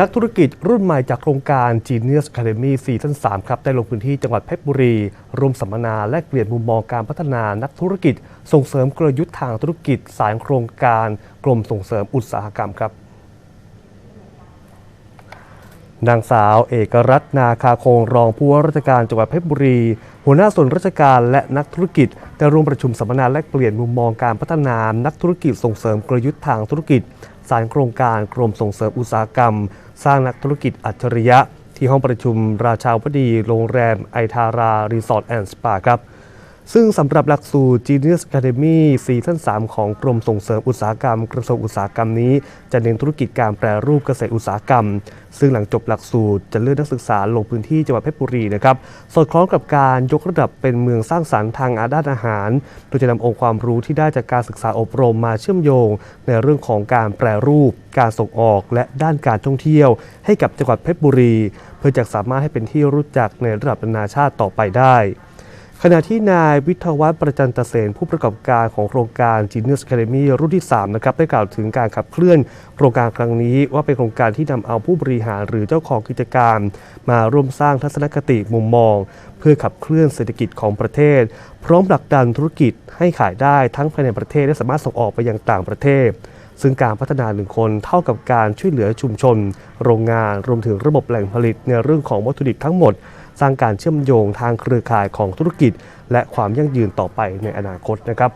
นักธุรกิจรุ่นใหม่จากโครงการ Genius Academy ซีซั่น3ครับ ได้ลงพื้นที่จังหวัดเพชรบุรี ร่วมสัมมนาและเปลี่ยนมุมมองการพัฒนานักธุรกิจ ส่งเสริมกลยุทธ์ทางธุรกิจ สายโครงการกรมส่งเสริมอุตสาหกรรมครับ นางสาวเอกรัตน์นาคาคงรองผู้ว่าราชการจังหวัดเพชรบุรี หัวหน้าส่วนราชการและนักธุรกิจได้ร่วมประชุมสัมมนาและเปลี่ยนมุมมองการพัฒนานักธุรกิจส่งเสริมกลยุทธ์ทางธุรกิจ สารโครงการกรมส่งเสริมอุตสาหกรรม สร้างนักธุรกิจอัจฉริยะ ที่ห้องประชุมราชาวดี โรงแรมไอทารา รีสอร์ทแอนด์สปาครับ ซึ่งสำหรับหลักสูตร Genius Academy ซีซั่น3 ของกรมส่งเสริมอุตสาหกรรม กระทรวงอุตสาหกรรมนี้ จะเน้นธุรกิจการแปรรูปเกษตรอุตสาหกรรม ซึ่งหลังจบหลักสูตรจะเลือกนักศึกษาลงพื้นที่จังหวัดเพชรบุรีนะครับสอดคล้องกับการยกระดับเป็นเมืองสร้างสรรค์ทางอาด้านอาหาร โดยจะนำองค์ความรู้ที่ได้จากการศึกษาอบรมมาเชื่อมโยง ในเรื่องของการแปรรูป การส่งออก และด้านการท่องเที่ยว ให้กับจังหวัดเพชรบุรี เพื่อจะสามารถให้เป็นที่รู้จักในระดับนานาชาติต่อไปได้ ขณะที่นายวิทวัฒน์ประจันตเสนผู้ประกอบการของโครงการ Genius Academy รุ่นที่ 3 นะครับ ได้กล่าวถึงการขับเคลื่อนโครงการครั้งนี้ ว่าเป็นโครงการที่นำเอาผู้บริหารหรือเจ้าของกิจการ มาร่วมสร้างทัศนคติมุมมอง เพื่อขับเคลื่อนเศรษฐกิจของประเทศ พร้อมผลักดันธุรกิจให้ขายได้ทั้งภายในประเทศและสามารถส่งออกไปยังต่างประเทศซึ่งการพัฒนาหนึ่งคนเท่ากับการช่วยเหลือชุมชน โรงงานรวมถึงระบบแหล่งผลิตในเรื่องของวัตถุดิบทั้งหมด สร้างการเชื่อมโยงทางเครือข่ายของธุรกิจ และความยั่งยืนต่อไปในอนาคตนะครับ